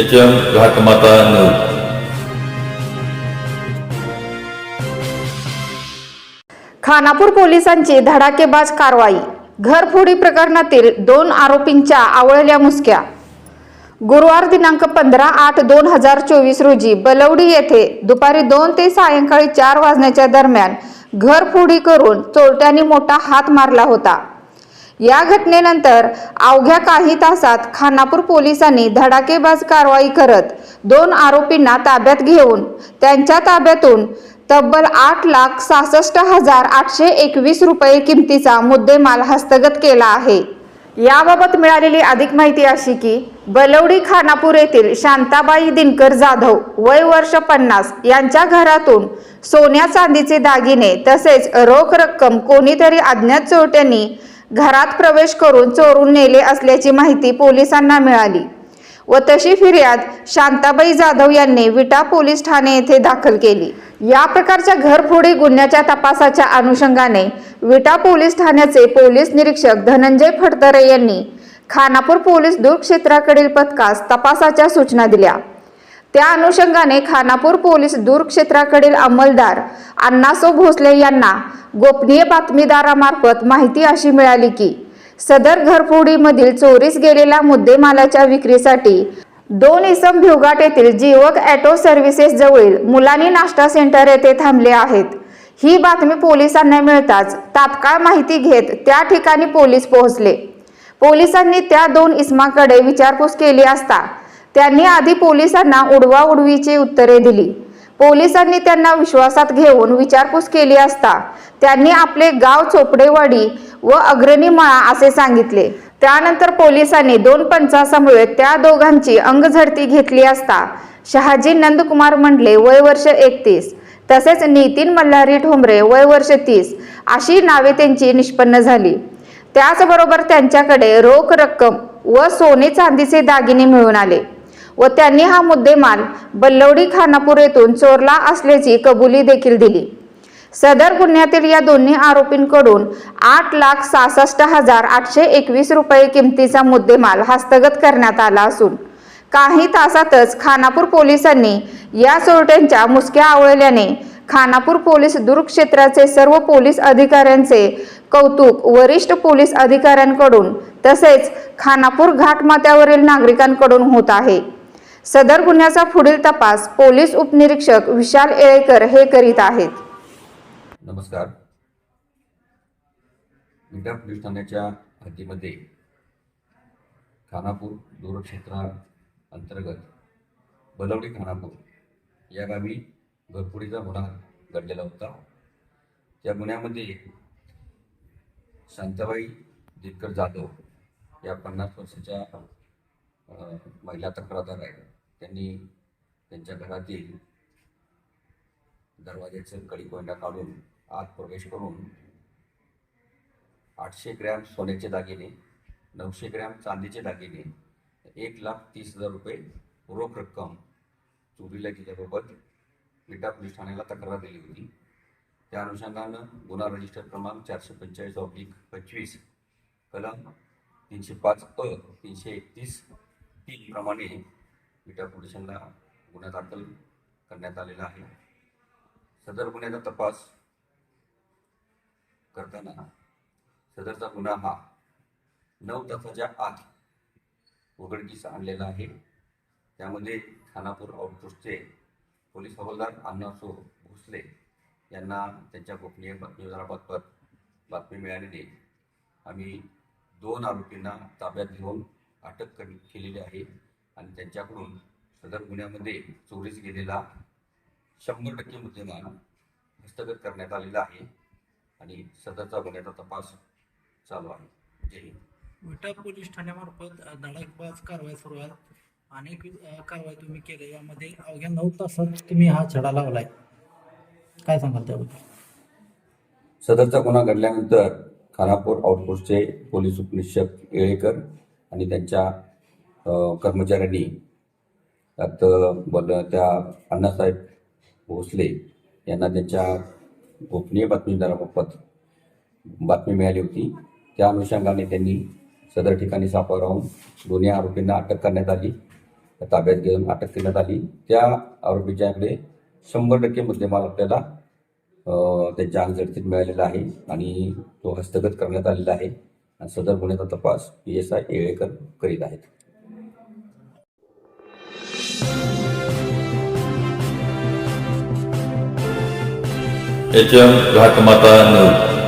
H M Ghatmata news Khanapur पोलिसांची धडाकेबाज कारवाई. घरफोडी प्रकरणातील दोन आरोपींच्या आवळल्या मुसक्या. गुरुवार दिनांक पंधरा आठ दोन हजार चोवीस रोजी बलवडी येथे दुपारी दोन ते सायंकाळी चार वाजण्याच्या दरम्यान घरफोडी करून चोरट्यांनी मोठा हात मारला होता. या घटनेनंतर अवघ्या काही तासात खानापूर पोलिसांनी धडाकेबाज कारवाई करत दोन आरोपींना ताब्यात घेऊन त्यांच्या ताब्यातून तब्बल आठ लाख सहासष्ट हजार आठशे एकवीस रुपये किमतीचा मुद्देमाल हस्तगत केला आहे. याबाबत मिळालेली अधिक माहिती अशी की बलवडी खानापूर येथील शांताबाई दिनकर जाधव वय वर्ष पन्नास यांच्या घरातून सोन्या चांदीचे दागिने तसेच रोख रक्कम कोणीतरी अज्ञात चोरट्यांनी घरात प्रवेश करून चोरून नेले असल्याची माहिती पोलिसांना मिळाली. व तशी फिर्याद शांताबाई जाधव यांनी विटा पोलीस ठाणे येथे दाखल केली. या प्रकारच्या घरफोडी गुन्ह्याच्या तपासाच्या अनुषंगाने विटा पोलीस ठाण्याचे पोलीस निरीक्षक धनंजय फडतरे यांनी खानापूर पोलीस दूर क्षेत्राकडील पथकास तपासाच्या सूचना दिल्या. त्या अनुषंगाने खानापूर पोलीस दूर क्षेत्राकडील अंमलदार अण्णासो भोसले यांना गोपनीय बातमीदारामार्फत माहिती अशी मिळाली की सदर घरफोडीमधील चोरीस गेलेल्या मुद्देमालाच्या विक्रीसाठी दोन इसम भिवघाट येथील जीवक ॲटो सर्व्हिसेस जवळील मुलानी नाश्ता सेंटर येथे थांबले आहेत. ही बातमी पोलिसांना मिळताच तात्काळ माहिती घेत त्या ठिकाणी पोलीस पोहोचले. पोलिसांनी त्या दोन इसमाकडे विचारपूस केली असता त्यांनी आधी पोलिसांना उडवाउडवीची उत्तरे दिली. पोलिसांनी त्यांना विश्वासात घेऊन विचारपूस केली असता त्यांनी आपले गाव चोपडेवाडी व अग्रणी माळा असे सांगितले. त्यानंतर पोलिसांनी दोन पंचासमवेत त्या दोघांची अंगझडती घेतली असता शहाजी नंदकुमार मंडले वय वर्ष एकतीस तसेच नितीन मल्हारी ठोंबरे वय वर्ष तीस अशी नावे त्यांची निष्पन्न झाली. त्याचबरोबर त्यांच्याकडे रोख रक्कम व सोने चांदीचे दागिने मिळून आले. व त्यांनी हा मुद्देमाल बल्लवडी खानापूर येथून चोरला असल्याची कबुली देखील दिली. सदर गुन्ह्यातील या दोन्ही आरोपींकडून आठ लाख सहासष्ट हजार आठशे एकवीस रुपये किमतीचा मुद्देमाल हस्तगत करण्यात आला असून काही तासातच खानापूर पोलिसांनी या चोरट्यांच्या मुसक्या आवळल्याने खानापूर पोलीस दूरक्षेत्राचे सर्व पोलीस अधिकाऱ्यांचे कौतुक वरिष्ठ पोलीस अधिकाऱ्यांकडून तसेच खानापूर घाटमाथ्यावरील नागरिकांकडून होत आहे. सदर गुन्ह्याचा पुढील तपास पोलीस उपनिरीक्षक विशाल येळेकर हे करीत आहेत. नमस्कार. विटा पोलीस ठाण्याच्या हद्दीमध्ये खानापूर दूरक्षेत्रा अंतर्गत बलवडी खानापूर या गावी घरपुडीचा गुन्हा घडलेला होता. त्या गुन्ह्यामध्ये शांताबाई दिनकर जाधव या पन्नास वर्षाच्या महिला तक्रारदार आहेत. त्यांनी त्यांच्या घरातील दरवाज्याचं कडी कोंडा काढून आत प्रवेश करून आठशे ग्रॅम सोन्याचे दागिने नऊशे ग्रॅम चांदीचे दागिने एक लाख तीस हजार रुपये रोख रक्कम चोरीला गेल्याबाबत विटा पोलीस ठाण्याला तक्रार दिली होती. त्या अनुषंगानं गुन्हा रजिस्टर क्रमांक चारशे पंचेचाळीस ऑब्लिक पंचवीस कलम तीनशे पाच अ तीनशे एकतीस प्रमाणे विटा पोलिसांना गुन्हा दाखल करण्यात आलेला आहे. सदर गुन्ह्याचा तपास करताना सदरचा गुन्हा हा नऊ तासाच्या आत उघडकीस आणलेला आहे. त्यामध्ये खानापूर आउटपोस्टचे पोलीस हवालदार अण्णासो भोसले यांना त्यांच्या गोपनीय बातमीदाराबाबत बातमी मिळालेली आम्ही दोन आरोपींना ताब्यात घेऊन अटक कर केलेली आहे. आणि त्यांच्याकडून सदर गुन्ह्यामध्ये चोरीस गेलेला शंभर टक्के मुद्देमाल हस्तगत करण्यात आलेला आहे. आणि सदरचा गुन्ह्याचा तपास चालू आहे. जय हिंद. विटा पोलीस ठाण्यामार्फत धडाकेबाज कारवाई सुरू आहे. अनेक कारवाई तुम्ही केल्या. यामध्ये अवघ्या नऊ तासात तुम्ही हा छडा लावलाय. काय सांगाल त्याबद्दल? सदरचा गुन्हा घडल्यानंतर खानापूर आउटपोस्टचे पोलीस उपनिरीक्षक येळेकर आणि त्यांच्या कर्मचाऱ्यांनी त्यात बोल त्या अण्णासाहेब भोसले यांना त्यांच्या गोपनीय बातमीदाराबाबत बातमी मिळाली होती. त्या अनुषंगाने त्यांनी सदर ठिकाणी सापळा राहून दोन्ही आरोपींना अटक करण्यात आली. ताब्यात घेऊन अटक करण्यात आली. त्या आरोपीच्याकडे शंभर टक्के मुद्देमाल आपल्याला त्यांच्या अंगझडतीत मिळालेला आहे आणि तो हस्तगत करण्यात आलेला आहे. आणि सदर गुन्ह्याचा तपास पी एस आय येळेकर करीत आहेत. H M Ghatmata news.